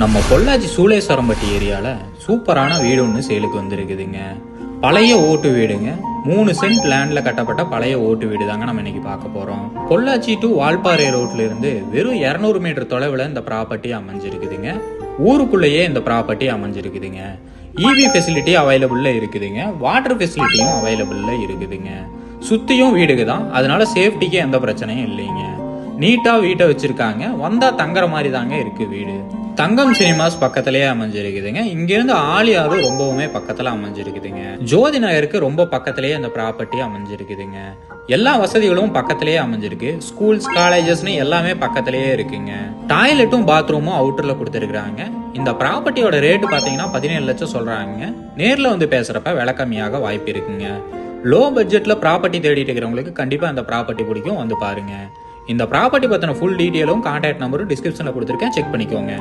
நம்ம பொள்ளாச்சி சூளேஸ்வரம்பட்டி ஏரியால சூப்பரான வீடு ஒன்று சேலுக்கு வந்திருக்குதுங்க. பழைய ஓட்டு வீடுங்க. மூணு சென்ட் லேண்ட்ல கட்டப்பட்ட பழைய ஓட்டு வீடு தாங்க நம்ம இன்னைக்கு பார்க்க போறோம். பொள்ளாச்சி டு வால்பாறை ரோட்ல இருந்து வெறும் 200 மீட்டர் தொலைவில் இந்த ப்ராப்பர்ட்டி அமைஞ்சிருக்குதுங்க. ஊருக்குள்ளேயே இந்த ப்ராப்பர்ட்டி அமைஞ்சிருக்குதுங்க. இவி ஃபெசிலிட்டி அவைலபிளில் இருக்குதுங்க. வாட்டர் ஃபெசிலிட்டியும் அவைலபிளில் இருக்குதுங்க. சுற்றியும் வீடுக்கு தான் அதனால சேஃப்டிக்கு எந்த பிரச்சனையும் இல்லைங்க. நீட்டாக வீட்டை வச்சுருக்காங்க. வந்தால் தங்குற மாதிரி தாங்க இருக்குது வீடு. தங்கம் சினிமாஸ் பக்கத்திலேயே அமைஞ்சிருக்குதுங்க. இங்க இருந்து ஆலியாறு ரொம்பவுமே பக்கத்துல அமைஞ்சிருக்குதுங்க. ஜோதி நகருக்கு ரொம்ப பக்கத்திலேயே அந்த ப்ராப்பர்ட்டி அமைஞ்சிருக்குதுங்க. எல்லா வசதிகளும் பக்கத்திலேயே அமைஞ்சிருக்கு. ஸ்கூல்ஸ் காலேஜஸ்னு எல்லாமே பக்கத்திலேயே இருக்குங்க. டாய்லெட்டும் பாத்ரூமும் அவுட்டர்ல கொடுத்துருக்காங்க இந்த ப்ராப்பர்ட்டியோட ரேட்டு பாத்தீங்கன்னா பதினேழு லட்சம் சொல்றாங்க. நேர்ல வந்து பேசுறப்ப விலை கம்மியாக வாய்ப்பு இருக்குங்க. லோ பட்ஜெட்ல ப்ராப்பர்ட்டி தேடிட்டு இருக்கிறவங்களுக்கு கண்டிப்பா அந்த ப்ராப்பர்ட்டி பிடிக்கும். வந்து பாருங்க. இந்த ப்ராப்பர்ட்டி பற்றின ஃபுல் டீட்டெயிலும் கான்டாக்ட் நம்பரும் டிஸ்கிரிப்ஷனில் கொடுத்துருக்கேன். செக் பண்ணிக்கோங்க.